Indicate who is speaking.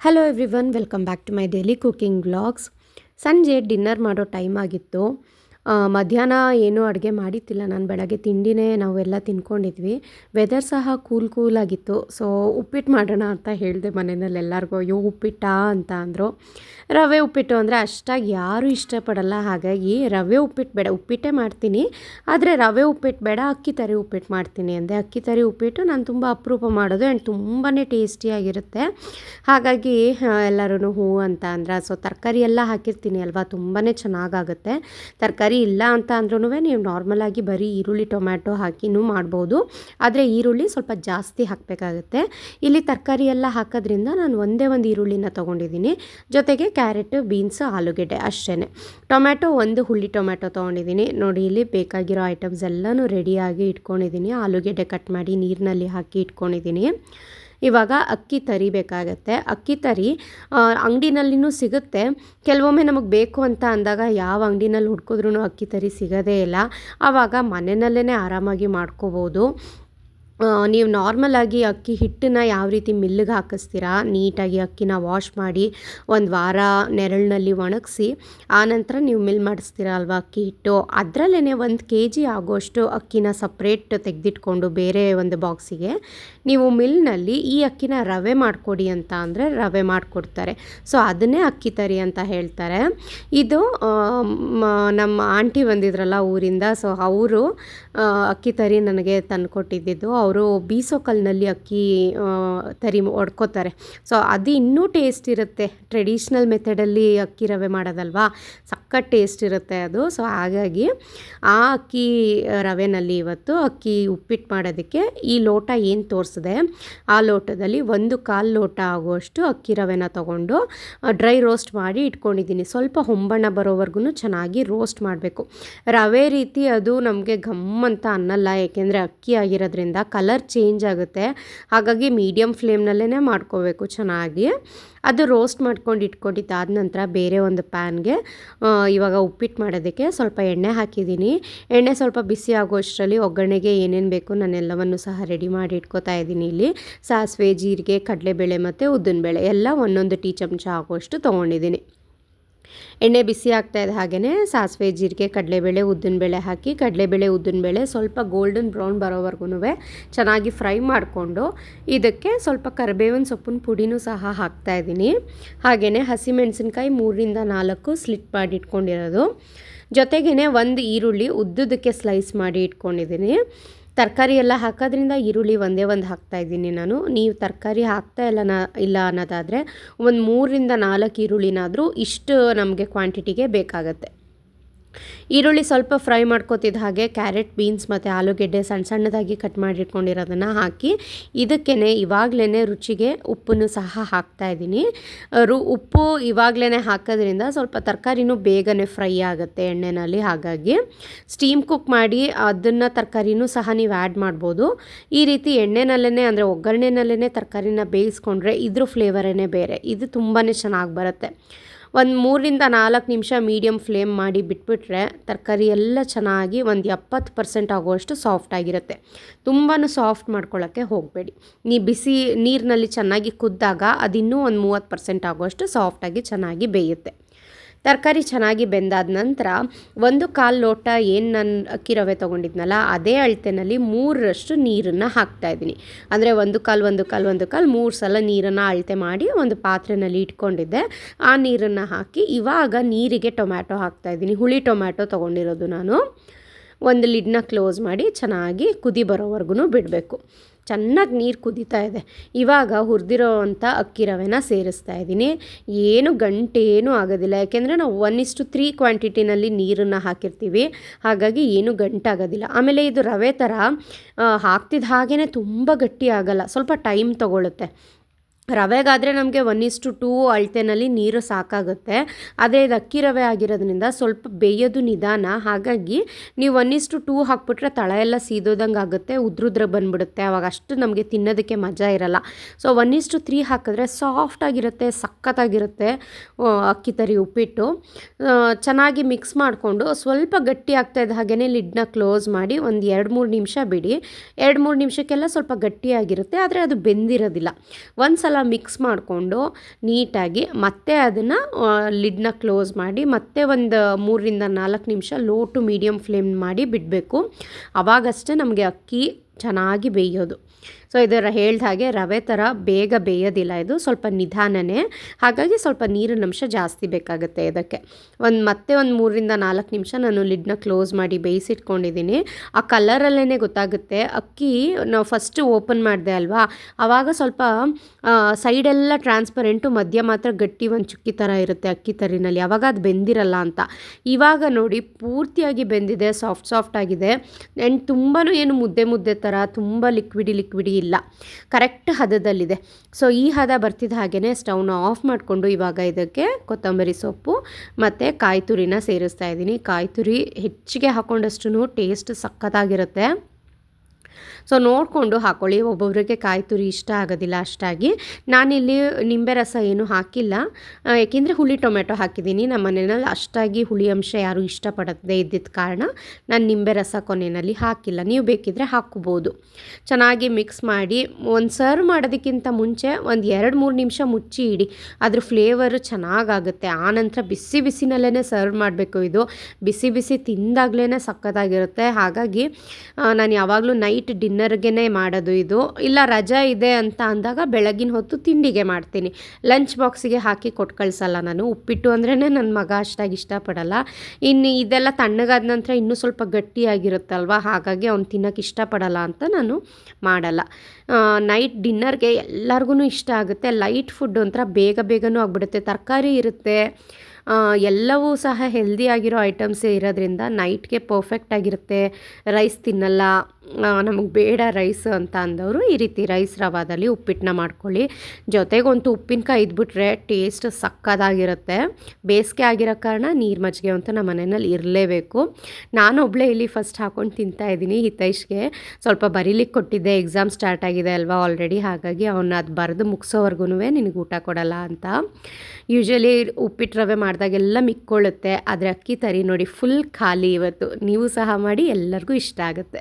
Speaker 1: Hello everyone welcome back to my daily cooking vlogs ಸಂಜೆ dinner ಮಾಡೋ time ಆಗಿತ್ತು. ಮಧ್ಯಾಹ್ನ ಏನೂ ಅಡುಗೆ ಮಾಡಿತ್ತಿಲ್ಲ ನಾನು ಬೆಳಗ್ಗೆ ತಿಂಡಿನೇ ನಾವೆಲ್ಲ ತಿನ್ಕೊಂಡಿದ್ವಿ ವೆದರ್ ಸಹ ಕೂಲ್ ಕೂಲ್ ಆಗಿತ್ತು. ಸೊ ಉಪ್ಪಿಟ್ಟು ಮಾಡೋಣ ಅಂತ ಹೇಳಿದೆ ಮನೆಯಲ್ಲಿ ಎಲ್ಲರಿಗೂ. ಅಯ್ಯೋ, ಉಪ್ಪಿಟ್ಟಾ? ಅಂತ ಅಂದರು. ರವೆ ಉಪ್ಪಿಟ್ಟು ಅಂದರೆ ಅಷ್ಟಾಗಿ ಯಾರೂ ಇಷ್ಟಪಡಲ್ಲ. ಹಾಗಾಗಿ ರವೆ ಉಪ್ಪಿಟ್ಟು ಬೇಡ. ಉಪ್ಪಿಟ್ಟೇ ಮಾಡ್ತೀನಿ. ಆದರೆ ರವೆ ಉಪ್ಪಿಟ್ಟು ಬೇಡ, ಅಕ್ಕಿ ತರಿ ಉಪ್ಪಿಟ್ಟು ಮಾಡ್ತೀನಿ ಅಂದೆ. ಅಕ್ಕಿ ತರಿ ಉಪ್ಪಿಟ್ಟು ನಾನು ತುಂಬ ಅಪರೂಪ ಮಾಡೋದು ಆ್ಯಂಡ್ ತುಂಬಾ ಟೇಸ್ಟಿಯಾಗಿರುತ್ತೆ ಹಾಗಾಗಿ ಎಲ್ಲರೂ ಹೂ ಅಂತ ಅಂದ್ರೆ. ಸೊ ತರಕಾರಿ ಎಲ್ಲ ಹಾಕಿರ್ತೀನಿ ಅಲ್ವಾ? ತುಂಬಾ ಚೆನ್ನಾಗಾಗುತ್ತೆ. ತರಕಾರಿ ಇಲ್ಲ ಅಂತ ಅಂದ್ರೂ ನೀವು ನಾರ್ಮಲಾಗಿ ಬರೀ ಈರುಳ್ಳಿ, ಟೊಮ್ಯಾಟೊ ಹಾಕಿನೂ ಮಾಡ್ಬೋದು. ಆದರೆ ಈರುಳ್ಳಿ ಸ್ವಲ್ಪ ಜಾಸ್ತಿ ಹಾಕಬೇಕಾಗುತ್ತೆ. ಇಲ್ಲಿ ತರಕಾರಿ ಎಲ್ಲ ಹಾಕೋದ್ರಿಂದ ನಾನು ಒಂದೇ ಒಂದು ಈರುಳ್ಳಿನ ತೊಗೊಂಡಿದ್ದೀನಿ. ಜೊತೆಗೆ ಕ್ಯಾರೆಟ್, ಬೀನ್ಸ್, ಆಲೂಗೆಡ್ಡೆ ಅಷ್ಟೇ ಟೊಮ್ಯಾಟೊ ಒಂದು ಹುಳಿ ಟೊಮ್ಯಾಟೊ ತೊಗೊಂಡಿದ್ದೀನಿ. ನೋಡಿ ಇಲ್ಲಿ ಬೇಕಾಗಿರೋ ಐಟಮ್ಸ್ ಎಲ್ಲನೂ ರೆಡಿಯಾಗಿ ಇಟ್ಕೊಂಡಿದ್ದೀನಿ. ಆಲೂಗೆಡ್ಡೆ ಕಟ್ ಮಾಡಿ ನೀರಿನಲ್ಲಿ ಹಾಕಿ ಇಟ್ಕೊಂಡಿದ್ದೀನಿ. ಇವಾಗ ಅಕ್ಕಿ ತರಿಬೇಕಾಗತ್ತೆ. ಅಕ್ಕಿ ತರಿ ಅಂಗಡಿನಲ್ಲಿನೂ ಸಿಗುತ್ತೆ. ಕೆಲವೊಮ್ಮೆ ನಮಗೆ ಬೇಕು ಅಂತ ಅಂದಾಗ ಯಾವ ಅಂಗಡಿನಲ್ಲಿ ಹುಡ್ಕಿದ್ರೂ ಅಕ್ಕಿ ತರಿ ಸಿಗೋದೇ ಇಲ್ಲ. ಆವಾಗ ಮನೆಯಲ್ಲೇ ಆರಾಮಾಗಿ ಮಾಡ್ಕೋಬೋದು. ನೀವು ನಾರ್ಮಲಾಗಿ ಅಕ್ಕಿ ಹಿಟ್ಟನ್ನ ಯಾವ ರೀತಿ ಮಿಲ್ಲಿಗೆ ಹಾಕಿಸ್ತೀರಾ? ನೀಟಾಗಿ ಅಕ್ಕಿನ ವಾಶ್ ಮಾಡಿ ಒಂದು ವಾರ ನೆರಳಿನಲ್ಲಿ ಒಣಗಿಸಿ, ಆನಂತರ ನೀವು ಮಿಲ್ ಮಾಡಿಸ್ತೀರಾ ಅಲ್ವಾ ಅಕ್ಕಿ ಹಿಟ್ಟು? ಅದರಲ್ಲೇ ಒಂದು ಕೆ ಜಿ ಆಗೋಷ್ಟು ಅಕ್ಕಿನ ಸಪ್ರೇಟ್ ತೆಗೆದಿಟ್ಕೊಂಡು ಬೇರೆ ಒಂದು ಬಾಕ್ಸಿಗೆ ನೀವು ಮಿಲ್ನಲ್ಲಿ ಈ ಅಕ್ಕಿನ ರವೆ ಮಾಡಿಕೊಡಿ ಅಂತ ಅಂದರೆ ರವೆ ಮಾಡಿಕೊಡ್ತಾರೆ. ಸೊ ಅದನ್ನೇ ಅಕ್ಕಿ ತರಿ ಅಂತ ಹೇಳ್ತಾರೆ. ಇದು ನಮ್ಮ ಆಂಟಿ ಬಂದಿದ್ರಲ್ಲ ಊರಿಂದ ಸೊ ಅವರು ಅಕ್ಕಿ ತರಿ ನನಗೆ ತಂದುಕೊಟ್ಟಿದ್ದಿದ್ದು ಅವರು ಬೀಸೋ ಕಲ್ಲಿನಲ್ಲಿ ಅಕ್ಕಿ ತರಿ ಒಡ್ಕೋತಾರೆ. ಸೊ ಅದು ಇನ್ನೂ ಟೇಸ್ಟ್ ಇರುತ್ತೆ. ಟ್ರೆಡಿಷ್ನಲ್ ಮೆಥಡಲ್ಲಿ ಅಕ್ಕಿ ರವೆ ಮಾಡೋದಲ್ವಾ? ಸಖತ್ ಟೇಸ್ಟ್ ಇರುತ್ತೆ ಅದು. ಸೊ ಹಾಗಾಗಿ ಆ ಅಕ್ಕಿ ರವೆನಲ್ಲಿ ಇವತ್ತು ಅಕ್ಕಿ ಉಪ್ಪಿಟ್ಟು ಮಾಡೋದಕ್ಕೆ ಈ ಲೋಟ ಏನು ತೋರಿಸಿದೆ? ಆ ಲೋಟದಲ್ಲಿ ಒಂದು ಕಾಲು ಲೋಟ ಆಗುವಷ್ಟು ಅಕ್ಕಿ ರವೆನ ತಗೊಂಡು ಡ್ರೈ ರೋಸ್ಟ್ ಮಾಡಿ ಇಟ್ಕೊಂಡಿದ್ದೀನಿ. ಸ್ವಲ್ಪ ಹೊಂಬಣ್ಣ ಬರೋವರೆಗೂ ಚೆನ್ನಾಗಿ ರೋಸ್ಟ್ ಮಾಡಬೇಕು. ರವೆ ರೀತಿ ಅದು ನಮಗೆ ಘಮ್ ಅಂತ ಅನ್ನಲ್ಲ. ಏಕೆಂದರೆ ಅಕ್ಕಿ ಆಗಿರೋದ್ರಿಂದ ಕಲರ್ ಚೇಂಜ್ ಆಗುತ್ತೆ. ಹಾಗಾಗಿ ಮೀಡಿಯಮ್ ಫ್ಲೇಮ್ನಲ್ಲೇ ಮಾಡ್ಕೋಬೇಕು ಚೆನ್ನಾಗಿ. ಅದು ರೋಸ್ಟ್ ಮಾಡ್ಕೊಂಡು ಇಟ್ಕೊಂಡಿದ್ದಾದ ನಂತರ ಬೇರೆ ಒಂದು ಪ್ಯಾನ್ಗೆ ಇವಾಗ ಉಪ್ಪಿಟ್ಟು ಮಾಡೋದಕ್ಕೆ ಸ್ವಲ್ಪ ಎಣ್ಣೆ ಹಾಕಿದ್ದೀನಿ. ಎಣ್ಣೆ ಸ್ವಲ್ಪ ಬಿಸಿ ಆಗೋಷ್ಟರಲ್ಲಿ ಒಗ್ಗರಣೆಗೆ ಏನೇನು ಬೇಕು ನಾನೆಲ್ಲವನ್ನು ಸಹ ರೆಡಿ ಮಾಡಿ ಇಟ್ಕೋತಾ ಇದ್ದೀನಿ ಇಲ್ಲಿ. ಸಾಸಿವೆ, ಜೀರಿಗೆ, ಕಡಲೆಬೇಳೆ ಮತ್ತು ಉದ್ದಿನಬೇಳೆ ಎಲ್ಲ ಒಂದೊಂದು ಟೀ ಚಮಚ ಆಗೋಷ್ಟು ತೊಗೊಂಡಿದ್ದೀನಿ. ಎಣ್ಣೆ ಬಿಸಿ ಆಗ್ತಾ ಇದೆ ಹಾಗೆಯೇ ಸಾಸಿವೆ, ಜೀರಿಗೆ, ಕಡಲೆಬೇಳೆ, ಉದ್ದಿನಬೇಳೆ ಹಾಕಿ ಕಡಲೆಬೇಳೆ, ಉದ್ದಿನಬೇಳೆ ಸ್ವಲ್ಪ ಗೋಲ್ಡನ್ ಬ್ರೌನ್ ಬರೋವರೆಗೂ ಚೆನ್ನಾಗಿ ಫ್ರೈ ಮಾಡಿಕೊಂಡು ಇದಕ್ಕೆ ಸ್ವಲ್ಪ ಕರಿಬೇವಿನ ಸೊಪ್ಪಿನ ಪುಡಿನೂ ಸಹ ಹಾಕ್ತಾ ಇದ್ದೀನಿ. ಹಾಗೆಯೇ ಹಸಿಮೆಣಸಿನ್ಕಾಯಿ ಮೂರರಿಂದ ನಾಲ್ಕು ಸ್ಲಿಟ್ ಮಾಡಿ ಇಟ್ಕೊಂಡಿರೋದು. ಜೊತೆಗೇ ಒಂದು ಈರುಳ್ಳಿ ಉದ್ದುದಕ್ಕೆ ಸ್ಲೈಸ್ ಮಾಡಿ ಇಟ್ಕೊಂಡಿದ್ದೀನಿ. ತರಕಾರಿ ಎಲ್ಲ ಹಾಕೋದ್ರಿಂದ ಈರುಳ್ಳಿ ಒಂದೇ ಒಂದು ಹಾಕ್ತಾ ಇದ್ದೀನಿ ನಾನು. ನೀವು ತರಕಾರಿ ಹಾಕ್ತಾ ಇಲ್ಲ ನಾ, ಇಲ್ಲ ಅನ್ನೋದಾದರೆ ಒಂದು ಮೂರರಿಂದ ನಾಲ್ಕು ಈರುಳ್ಳಿನಾದರೂ ಇಷ್ಟು ನಮಗೆ ಕ್ವಾಂಟಿಟಿಗೆ ಬೇಕಾಗತ್ತೆ. ಈರುಳ್ಳಿ ಸ್ವಲ್ಪ ಫ್ರೈ ಮಾಡ್ಕೋತಿದ್ದ ಹಾಗೆ ಕ್ಯಾರೆಟ್, ಬೀನ್ಸ್ ಮತ್ತು ಆಲೂಗೆಡ್ಡೆ ಸಣ್ಣ ಸಣ್ಣದಾಗಿ ಕಟ್ ಮಾಡಿಟ್ಕೊಂಡಿರೋದನ್ನು ಹಾಕಿ ಇದಕ್ಕೇ ಇವಾಗಲೇ ರುಚಿಗೆ ಉಪ್ಪನ್ನು ಸಹ ಹಾಕ್ತಾ ಇದ್ದೀನಿ. ರು, ಉಪ್ಪು ಇವಾಗಲೇ ಹಾಕೋದ್ರಿಂದ ಸ್ವಲ್ಪ ತರಕಾರಿನೂ ಬೇಗನೆ ಫ್ರೈ ಆಗುತ್ತೆ ಎಣ್ಣೆನಲ್ಲಿ ಹಾಗಾಗಿ. ಸ್ಟೀಮ್ ಕುಕ್ ಮಾಡಿ ಅದನ್ನು ತರಕಾರಿನೂ ಸಹ ನೀವು ಆ್ಯಡ್ ಮಾಡ್ಬೋದು. ಈ ರೀತಿ ಎಣ್ಣೆನಲ್ಲೇ ಅಂದರೆ ಒಗ್ಗರಣೆನಲ್ಲೇ ತರಕಾರಿನ ಬೇಯಿಸ್ಕೊಂಡ್ರೆ ಇದ್ರ ಫ್ಲೇವರೇ ಬೇರೆ. ಇದು ತುಂಬಾ ಚೆನ್ನಾಗಿ ಬರುತ್ತೆ. ಒಂದು ಮೂರರಿಂದ ನಾಲ್ಕು ನಿಮಿಷ ಮೀಡಿಯಮ್ ಫ್ಲೇಮ್ ಮಾಡಿ ಬಿಟ್ಬಿಟ್ರೆ ತರಕಾರಿ ಎಲ್ಲ ಚೆನ್ನಾಗಿ ಒಂದು ಎಪ್ಪತ್ತು ಪರ್ಸೆಂಟ್ ಆಗುವಷ್ಟು ಸಾಫ್ಟ್ ಆಗಿರುತ್ತೆ. ತುಂಬಾ ಸಾಫ್ಟ್ ಮಾಡ್ಕೊಳ್ಳೋಕ್ಕೆ ಹೋಗಬೇಡಿ. ನೀ ಬಿಸಿ ನೀರಿನಲ್ಲಿ ಚೆನ್ನಾಗಿ ಕುದ್ದಾಗ ಅದಿನ್ನೂ ಒಂದು ಮೂವತ್ತು ಪರ್ಸೆಂಟ್ ಆಗುವಷ್ಟು ಸಾಫ್ಟಾಗಿ ಚೆನ್ನಾಗಿ ಬೇಯುತ್ತೆ. ತರಕಾರಿ ಚೆನ್ನಾಗಿ ಬೆಂದಾದ ನಂತರ ಒಂದು ಕಾಲು ಲೋಟ ಏನು ನನ್ನ ಅಕ್ಕಿ ರವೆ ತೊಗೊಂಡಿದ್ನಲ್ಲ, ಅದೇ ಅಳತೆನಲ್ಲಿ ಮೂರರಷ್ಟು ನೀರನ್ನು ಹಾಕ್ತಾ ಇದ್ದೀನಿ. ಅಂದರೆ ಒಂದು ಕಾಲು ಒಂದು ಕಾಲು ಒಂದು ಕಾಲು, ಮೂರು ಸಲ ನೀರನ್ನು ಅಳತೆ ಮಾಡಿ ಒಂದು ಪಾತ್ರೆನಲ್ಲಿ ಇಟ್ಕೊಂಡಿದ್ದೆ. ಆ ನೀರನ್ನು ಹಾಕಿ ಇವಾಗ ನೀರಿಗೆ ಟೊಮ್ಯಾಟೊ ಹಾಕ್ತಾ ಇದ್ದೀನಿ. ಹುಳಿ ಟೊಮ್ಯಾಟೊ ತೊಗೊಂಡಿರೋದು ನಾನು. ಒಂದು ಲಿಡ್ನ ಕ್ಲೋಸ್ ಮಾಡಿ ಚೆನ್ನಾಗಿ ಕುದಿ ಬರೋವರೆಗೂ ಬಿಡಬೇಕು. ಚೆನ್ನಾಗಿ ನೀರು ಕುದೀತಾ ಇದೆ. ಇವಾಗ ಹುರಿದಿರೋವಂಥ ಅಕ್ಕಿ ರವೆನ ಸೇರಿಸ್ತಾ ಇದ್ದೀನಿ. ಏನು ಗಂಟೇನೂ ಆಗೋದಿಲ್ಲ. ಯಾಕೆಂದರೆ ನಾವು ಒನ್ ಇಸ್ಟು ತ್ರೀ ಕ್ವಾಂಟಿಟಿನಲ್ಲಿ ನೀರನ್ನು ಹಾಕಿರ್ತೀವಿ. ಹಾಗಾಗಿ ಏನು ಗಂಟಾಗೋದಿಲ್ಲ. ಆಮೇಲೆ ಇದು ರವೆ ಥರ ಹಾಕ್ತಿದ್ದ ಹಾಗೇ ತುಂಬ ಗಟ್ಟಿ ಆಗೋಲ್ಲ ಸ್ವಲ್ಪ ಟೈಮ್ ತೊಗೊಳುತ್ತೆ. ರವೆಗಾದರೆ ನಮಗೆ ಒನ್ ಇಸ್ಟು ಟೂ ಅಳತೆನಲ್ಲಿ ನೀರು ಸಾಕಾಗುತ್ತೆ. ಆದರೆ ಇದು ಅಕ್ಕಿ ರವೆ ಆಗಿರೋದ್ರಿಂದ ಸ್ವಲ್ಪ ಬೇಯೋದು ನಿಧಾನ. ಹಾಗಾಗಿ ನೀವು ಒನ್ ಇಸ್ಟು ಟೂ ಹಾಕ್ಬಿಟ್ರೆ ತಳ ಎಲ್ಲ ಸೀದೋದಂಗೆ ಆಗುತ್ತೆ, ಉದ್ರುದ್ರ ಬಂದ್ಬಿಡುತ್ತೆ. ಅವಾಗ ಅಷ್ಟು ನಮಗೆ ತಿನ್ನೋದಕ್ಕೆ ಮಜಾ ಇರಲ್ಲ. ಸೊ ಒನ್ ಇಸ್ಟು ತ್ರೀ ಹಾಕಿದ್ರೆ ಸಾಫ್ಟಾಗಿರುತ್ತೆ ಸಖತ್ತಾಗಿರುತ್ತೆ ಅಕ್ಕಿ ತರಿ ಉಪ್ಪಿಟ್ಟು. ಚೆನ್ನಾಗಿ ಮಿಕ್ಸ್ ಮಾಡಿಕೊಂಡು ಸ್ವಲ್ಪ ಗಟ್ಟಿ ಆಗ್ತಾ ಇದ್ದ ಹಾಗೆಯೇ ಲಿಡ್ನ ಕ್ಲೋಸ್ ಮಾಡಿ ಒಂದು ಎರಡು ಮೂರು ನಿಮಿಷ ಬಿಡಿ. ಎರಡು ಮೂರು ನಿಮಿಷಕ್ಕೆಲ್ಲ ಸ್ವಲ್ಪ ಗಟ್ಟಿಯಾಗಿರುತ್ತೆ ಆದರೆ ಅದು ಬೆಂದಿರೋದಿಲ್ಲ. ಒಂದು ಸಲ ಮಿಕ್ಸ್ ಮಾಡಿಕೊಂಡು ನೀಟಾಗಿ ಮತ್ತೆ ಅದನ್ನು ಲಿಡ್ನ ಕ್ಲೋಸ್ ಮಾಡಿ ಮತ್ತೆ ಒಂದು ಮೂರರಿಂದ ನಾಲ್ಕು ನಿಮಿಷ ಲೋ ಟು ಮೀಡಿಯಮ್ ಫ್ಲೇಮ್ ಮಾಡಿ ಬಿಡಬೇಕು. ಆವಾಗಷ್ಟೇ ನಮಗೆ ಅಕ್ಕಿ ಚೆನ್ನಾಗಿ ಬೇಯೋದು. ಸೊ ಇದರ ಹೇಳ್ದ ಹಾಗೆ ರವೆ ಥರ ಬೇಗ ಬೇಯೋದಿಲ್ಲ. ಇದು ಸ್ವಲ್ಪ ನಿಧಾನನೇ. ಹಾಗಾಗಿ ಸ್ವಲ್ಪ ನೀರಿನ ಅಂಶ ಜಾಸ್ತಿ ಬೇಕಾಗುತ್ತೆ ಇದಕ್ಕೆ. ಒಂದು ಮತ್ತೆ ಒಂದು ಮೂರರಿಂದ ನಾಲ್ಕು ನಿಮಿಷ ನಾನು ಲಿಡ್ನ ಕ್ಲೋಸ್ ಮಾಡಿ ಬೇಯಿಸಿಟ್ಕೊಂಡಿದ್ದೀನಿ. ಆ ಕಲರಲ್ಲೇ ಗೊತ್ತಾಗುತ್ತೆ. ಅಕ್ಕಿ ನಾವು ಫಸ್ಟು ಓಪನ್ ಮಾಡಿದೆ ಅಲ್ವಾ? ಆವಾಗ ಸ್ವಲ್ಪ ಸೈಡೆಲ್ಲ ಟ್ರಾನ್ಸ್ಪರೆಂಟು ಮಧ್ಯ ಮಾತ್ರ ಗಟ್ಟಿ ಒಂದು ಚುಕ್ಕಿ ಥರ ಇರುತ್ತೆ ಅಕ್ಕಿ ತರಿನಲ್ಲಿ. ಆವಾಗ ಅದು ಬೆಂದಿರಲ್ಲ ಅಂತ. ಇವಾಗ ನೋಡಿ ಪೂರ್ತಿಯಾಗಿ ಬೆಂದಿದೆ ಸಾಫ್ಟ್ ಸಾಫ್ಟ್ ಆಗಿದೆ. ಆ್ಯಂಡ್ ತುಂಬಾ ಏನು ಮುದ್ದೆ ಮುದ್ದೆ ಥರ ತುಂಬ ಲಿಕ್ವಿಡಿ ಇಲ್ಲ. ಕರೆಕ್ಟ್ ಹದದಲ್ಲಿದೆ. ಸೊ ಈ ಹದ ಬರ್ತಿದ್ದ ಹಾಗೆಯೇ ಸ್ಟವ್ನ ಆಫ್ ಮಾಡಿಕೊಂಡು ಇವಾಗ ಇದಕ್ಕೆ ಕೊತ್ತಂಬರಿ ಸೊಪ್ಪು ಮತ್ತು ಕಾಯಿ ತುರಿನ ಸೇರಿಸ್ತಾ ಇದ್ದೀನಿ. ಕಾಯಿ ತುರಿ ಹೆಚ್ಚಿಗೆ ಹಾಕೊಂಡಷ್ಟು ಟೇಸ್ಟ್ ಸಖತ್ತಾಗಿರುತ್ತೆ. ಸೊ ನೋಡಿಕೊಂಡು ಹಾಕ್ಕೊಳ್ಳಿ ಒಬ್ಬೊಬ್ಬರಿಗೆ ಕಾಯಿ ತುರಿ ಇಷ್ಟ ಆಗೋದಿಲ್ಲ ಅಷ್ಟಾಗಿ. ನಾನಿಲ್ಲಿ ನಿಂಬೆ ರಸ ಏನು ಹಾಕಿಲ್ಲ. ಏಕೆಂದರೆ ಹುಳಿ ಟೊಮೆಟೊ ಹಾಕಿದ್ದೀನಿ. ನಮ್ಮ ಮನೆಯಲ್ಲಿ ಅಷ್ಟಾಗಿ ಹುಳಿ ಅಂಶ ಯಾರೂ ಇಷ್ಟಪಡದೇ ಇದ್ದಿದ್ದ ಕಾರಣ ನಾನು ನಿಂಬೆ ರಸ ಕೊನೆಯಲ್ಲಿ ಹಾಕಿಲ್ಲ. ನೀವು ಬೇಕಿದ್ದರೆ ಹಾಕ್ಬೋದು. ಚೆನ್ನಾಗಿ ಮಿಕ್ಸ್ ಮಾಡಿ. ಒಂದು ಸರ್ವ್ ಮಾಡೋದಕ್ಕಿಂತ ಮುಂಚೆ ಒಂದು ಎರಡು ಮೂರು ನಿಮಿಷ ಮುಚ್ಚಿ ಇಡಿ. ಅದ್ರ ಫ್ಲೇವರು ಚೆನ್ನಾಗಾಗುತ್ತೆ. ಆನಂತರ ಬಿಸಿ ಬಿಸಿನಲ್ಲೇ ಸರ್ವ್ ಮಾಡಬೇಕು ಇದು. ಬಿಸಿ ಬಿಸಿ ತಿಂದಾಗಲೇ ಸಕ್ಕತ್ತಾಗಿರುತ್ತೆ. ಹಾಗಾಗಿ ನಾನು ಯಾವಾಗಲೂ ನೈಟ್ ಡಿನ್ನರ್ಗೆ ಮಾಡೋದು ಇದು. ಇಲ್ಲ, ರಜಾ ಇದೆ ಅಂತ ಅಂದಾಗ ಬೆಳಗಿನ ಹೊತ್ತು ತಿಂಡಿಗೆ ಮಾಡ್ತೀನಿ. ಲಂಚ್ ಬಾಕ್ಸಿಗೆ ಹಾಕಿ ಕೊಟ್ಟು ಕಳಿಸಲ್ಲ ನಾನು. ಉಪ್ಪಿಟ್ಟು ಅಂದ್ರೇ ನನ್ನ ಮಗ ಅಷ್ಟಾಗಿ ಇಷ್ಟಪಡಲ್ಲ. ಇನ್ನು ಇದೆಲ್ಲ ತಣ್ಣಗಾದ ನಂತರ ಇನ್ನೂ ಸ್ವಲ್ಪ ಗಟ್ಟಿಯಾಗಿರುತ್ತಲ್ವ? ಹಾಗಾಗಿ ಅವ್ನು ತಿನ್ನೋಕೆ ಇಷ್ಟಪಡಲ್ಲ ಅಂತ ನಾನು ಮಾಡಲ್ಲ. ನೈಟ್ ಡಿನ್ನರ್ಗೆ ಎಲ್ಲರಿಗೂ ಇಷ್ಟ ಆಗುತ್ತೆ. ಲೈಟ್ ಫುಡ್ ಒಂಥರ ಬೇಗ ಬೇಗನೂ ಆಗಿಬಿಡುತ್ತೆ. ತರಕಾರಿ ಇರುತ್ತೆ. ಎಲ್ಲವೂ ಸಹ ಹೆಲ್ದಿಯಾಗಿರೋ ಐಟಮ್ಸೇ ಇರೋದ್ರಿಂದ ನೈಟ್ಗೆ ಪರ್ಫೆಕ್ಟ್ ಆಗಿರುತ್ತೆ. ರೈಸ್ ತಿನ್ನಲ್ಲ. ನಮಗೆ ಬೇಡ ರೈಸ್ ಅಂತ ಅಂದವರು ಈ ರೀತಿ ರೈಸ್ ರವಾದಲ್ಲಿ ಉಪ್ಪಿಟ್ಟನ್ನ ಮಾಡ್ಕೊಳ್ಳಿ. ಜೊತೆಗೊಂತು ಉಪ್ಪಿನಕಾಯಿ ಇದ್ಬಿಟ್ರೆ ಟೇಸ್ಟ್ ಸಕ್ಕದಾಗಿರುತ್ತೆ. ಬೇಸಿಗೆ ಆಗಿರೋ ಕಾರಣ ನೀರು ಮಜ್ಜಿಗೆ ಅಂತ ನಮ್ಮ ಮನೆಯಲ್ಲಿ ಇರಲೇಬೇಕು. ನಾನೊಬ್ಬಳೇ ಇಲ್ಲಿ ಫಸ್ಟ್ ಹಾಕೊಂಡು ತಿಂತಾ ಇದ್ದೀನಿ ಹಿತೈಷ್ಗೆ. ಸ್ವಲ್ಪ ಬರೀಲಿಕ್ಕೆ ಕೊಟ್ಟಿದ್ದೆ ಎಕ್ಸಾಮ್ ಸ್ಟಾರ್ಟ್ ಆಗಿದೆ ಅಲ್ವಾ ಆಲ್ರೆಡಿ ಹಾಗಾಗಿ ಅವನ್ನ ಅದು ಬರೆದು ಮುಗಿಸೋವರೆಗೂ ನಿನಗೆ ಊಟ ಕೊಡಲ್ಲ ಅಂತ. ಯೂಶ್ವಲಿ ಉಪ್ಪಿಟ್ಟು ರವೆ ಮಾಡಿದಾಗೆಲ್ಲ ಮಿಕ್ಕೊಳ್ಳುತ್ತೆ. ಆದರೆ ಅಕ್ಕಿ ತರಿ ನೋಡಿ ಫುಲ್ ಖಾಲಿ ಇವತ್ತು. ನೀವು ಸಹ ಮಾಡಿ, ಎಲ್ಲರಿಗೂ ಇಷ್ಟ ಆಗುತ್ತೆ.